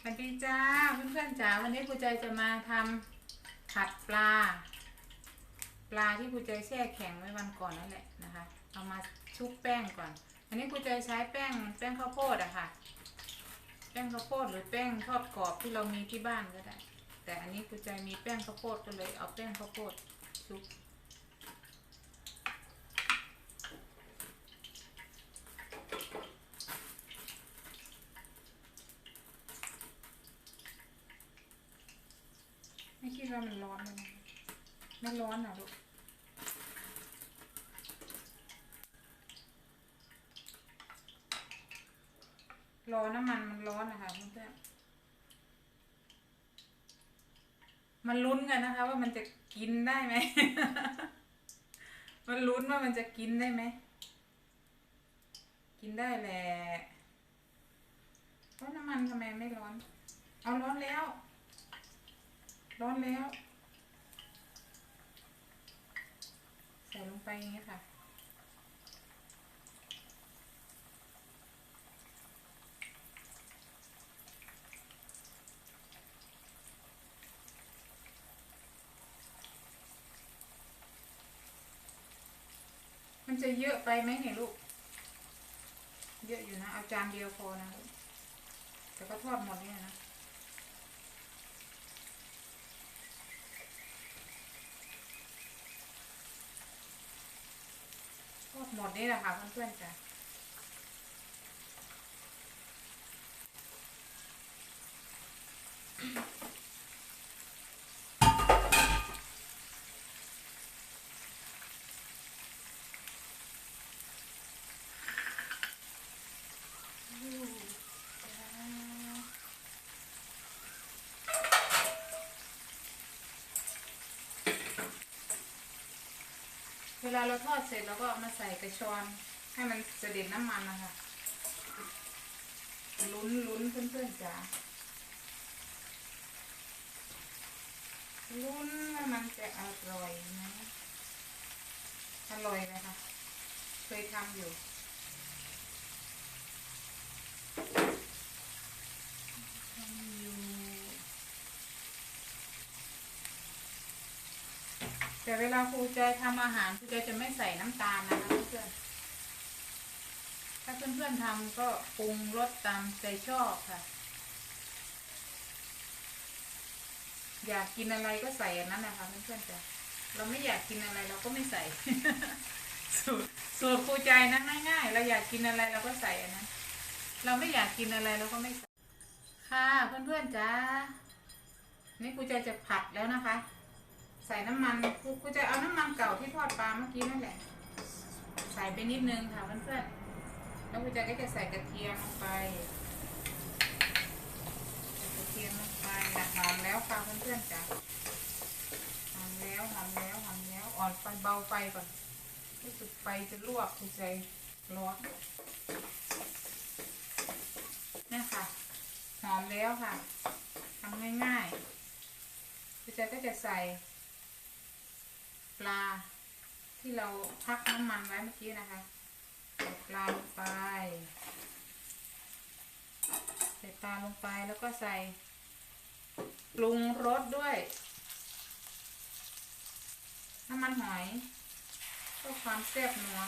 สวัสดีจ้าเพื่อนๆจ๋าวันนี้ครูใจจะมาทำผัดปลา ปลาที่ครูใจแช่แข็งไว้วันก่อนนั่นแหละนะคะ เอามาชุบแป้งก่อนอันนี้ครูใจใช้แป้งแป้งข้าวโพดอะค่ะ แป้งข้าวโพดหรือแป้งทอดกรอบที่เรามีที่บ้านก็ได้ แต่อันนี้ครูใจมีแป้งข้าวโพดก็เลยเอาแป้งข้าวโพดชุบ ดว่ามันร้อนเลยนะไม่ร้อนหรอลูกรอน้ำมันมันร้อนนะคะเพื่อนมันลุ้นกันนะคะ ว่ามันจะกินได้ไหม มันลุ้นว่ามันจะกินได้ไหม กินได้แหละเพราะน้ำมันทำไมไม่ร้อน เอาร้อนแล้ว ร้อนแล้ว ใส่ลงไปอย่างนี้ค่ะมันจะเยอะไปไหมเนี่ยลูก เยอะอยู่นะ เอาจานเดียวพอนะลูกแต่ก็ทอดหมดเนี่ยนะ ทอด หมดนี่แหละค่ะเพื่อนๆจ้ะเวลาเราทอดเสร็จเราก็เอามาใส่กระชอนให้มันเสด็จน้ำมันนะคะลุ้นลุ้นเพื่อนๆจ๋าลุ้นว่ามันจะอร่อยไหมอร่อยไหมคะ เคยทำอยู่ ทำอยู่ แต่เวลาครูใจทำอาหารครูใจจะไม่ใส่น้ำตาลนะคะเพื่อนถ้าเพื่อนๆทำก็ปรุงรสตามใจชอบค่ะ อยากกินอะไรก็ใส่อันนั้นนะคะเพื่อนๆจ้ะเราไม่อยากกินอะไรเราก็ไม่ใส่สูตรสูตรครูใจนะง่ายๆ เราอยากกินอะไรเราก็ใส่อันนั้นเราไม่อยากกินอะไรเราก็ไม่ใส่ค่ะเพื่อนๆจ้านี่ครูใจจะผัดแล้วนะคะ ใส่น้ำมันครูจะเอาน้ำมันเก่าที่ทอดปลาเมื่อกี้นั่นแหละ ใส่ไปนิดนึงค่ะเพื่อนๆแล้วครูจะก็จะใส่กระเทียมลงไปกระเทียมลงไปนะหอมแล้วค่ะเพื่อนๆจ้ะหอมแล้วหอมแล้วหอมแล้วอ่อนไฟเบาไฟก่อนรู้สึกไฟจะลวกครูใจร้อนนี่ค่ะหอมแล้วค่ะทำง่ายๆครูใจก็จะใส่ ปลา ที่เราพักน้ำมันไว้เมื่อกี้นะคะใส่ปลาลงไป ใส่ปลาลงไปแล้วก็ใส่ปรุงรสด้วย น้ำมันหอยเพื่อความแซ่บนัว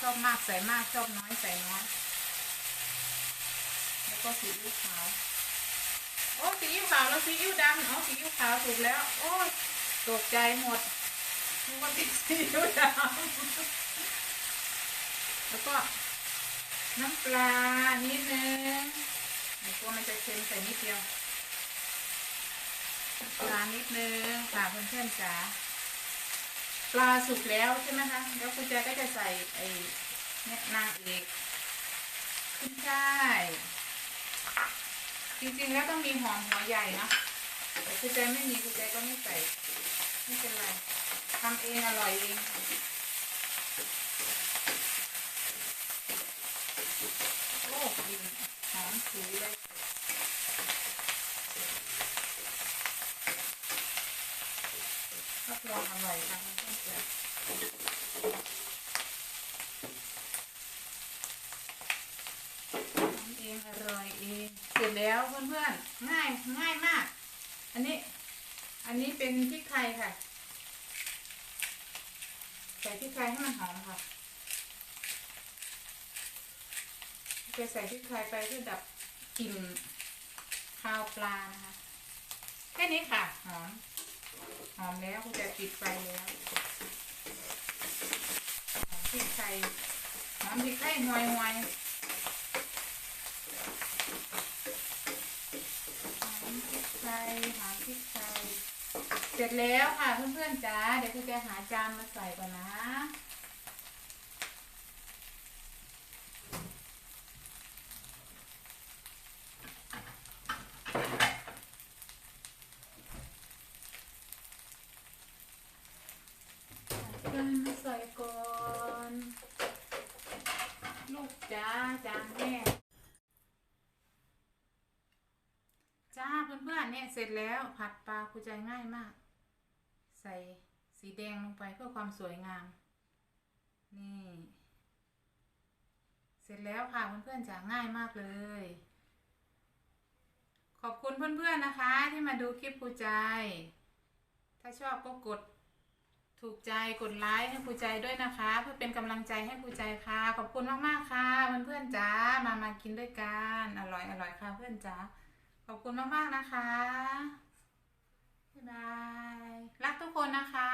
ชอบมากใส่มากชอบน้อยใส่น้อย แล้วก็ซีอิ๊วขาว อ้ซีอิ๊วขาวแล้วซีอิ๊วดำอ๋อซีอิ๊วขาวถูกแล้ว โอ้ตกใจหมดนึกว่าติดซีอิ๊วดำแล้วก็น้ำปลานิดนึงไอ้ตัวมันจะเค็มใส่นิดเดียวปลานิดนึงค่ะเพื่อนๆจ๋าปลาสุกแล้วใช่ไหมคะแล้วคุณแจก็จะใส่ไอ้เนี่ยนางเอกขึ้นช่าย จริงๆแล้วต้องมีหอมหัวใหญ่นะแต่คุณใจไม่มีคุณใจก็ไม่ใส่ไม่เป็นไรทำเองอร่อยเองโอ้กลินหอมฉุยเลยรับรองอร่อยค่ะเพื่อนๆทำเอง องอร่อยเองเสร็จ แล้วเพื่อนๆง่ายง่ายมาก อันนี้ อันนี้เป็นพริกไทยค่ะใส่พริกไทยให้มันหอมค่ะจะใส่พริกไทยไปเพื่อดับกลิ่นคาวปลานะคะ แค่นี้ค่ะหอมหอมแล้วคุณจะปิดไฟแล้วหอมพริกไทยหอมพริกไทยหวยหวยหอมพริกไทยหอมพริกไทย เส ร็จแล้วค่ะเพื่อนๆจ้าเดี๋ยวคุณจะหาจานมาใส่ก่อนนะเพื่อนมาใส่ก่อน ลูกจ้าจานแม่จ้าเพื่อนๆเนี่ยเสร็จแล้วผัดปลาคุใจง่ายมาก ใส่สีแดงลงไปเพื่อความสวยงาม นี่ เสร็จแล้วค่ะเพื่อนๆจะง่ายมากเลย ขอบคุณเพื่อนๆนะคะ ที่มาดูคลิปครูใจ ถ้าชอบก็กดถูกใจกดไลค์ให้ครูใจด้วยนะคะ เพื่อเป็นกำลังใจให้ครูใจค่ะ ขอบคุณมากๆค่ะเพื่อนๆจ้ามามากินด้วยกันอร่อยอร่อยค่ะเพื่อนจ้าขอบคุณมากๆนะคะ บาย รักทุกคนนะคะ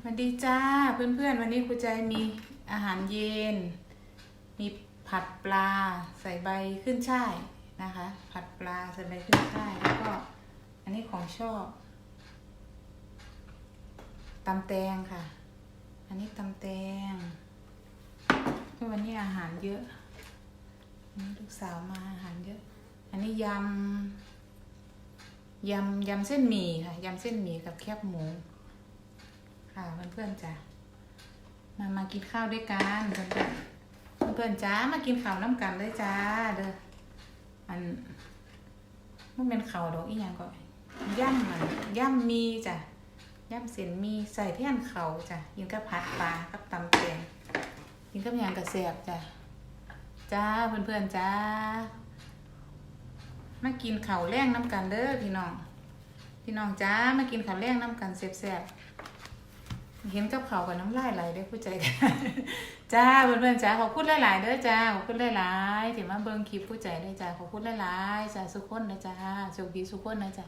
สวัสดีจ้าเพื่อนๆ วันนี้ครูใจมีอาหารเย็น มีผัดปลาใส่ใบขึ้นช่ายนะคะ ผัดปลาใส่ใบขึ้นช่ายแล้วก็อันนี้ของชอบตำแตงค่ะ อันนี้ตำแตงวันนี้อาหารเยอะลูกสาวมาอาหารเยอะ อันนี้ยำ ยำยำเส้นหมี่ค่ะยำเส้นหมี่กับแคบหมู ค่ะเพื่อนๆจ้ะมามากินข้าวด้วยกันเพื่อนๆเพื่อนๆจ้ามากินข้าวน้ำกันเลยจ้าเด้ออันมันเป็นข้าวดอกอีหยังก็ย่ำมันย่ำมีจ้ะย่ำเส้นมีใส่แท่นเขาจ้ะกินกับผัดปลากับตำแตงกินกับหยางกระเสียบจ้ะจ้าเพื่อนๆจ้า มากินข้าวแรงน้ำกันเด้อพี่น้อง พี่น้องจ้ามากินข้าวแรงน้ำกันแซ่บๆเห็นกับข้าวกับน้ำลายไหลได้ผู้ใจกันจ้าเพื่อนๆจ้าขอบคุณหลายๆเด้อจ้าขอบคุณหลายๆที่มาเบิ่งคลิปผู้ใจได้จ้าขอบคุณหลายๆจ้าสุขคนนะจ้าโชคดีสุขคนนะจ้า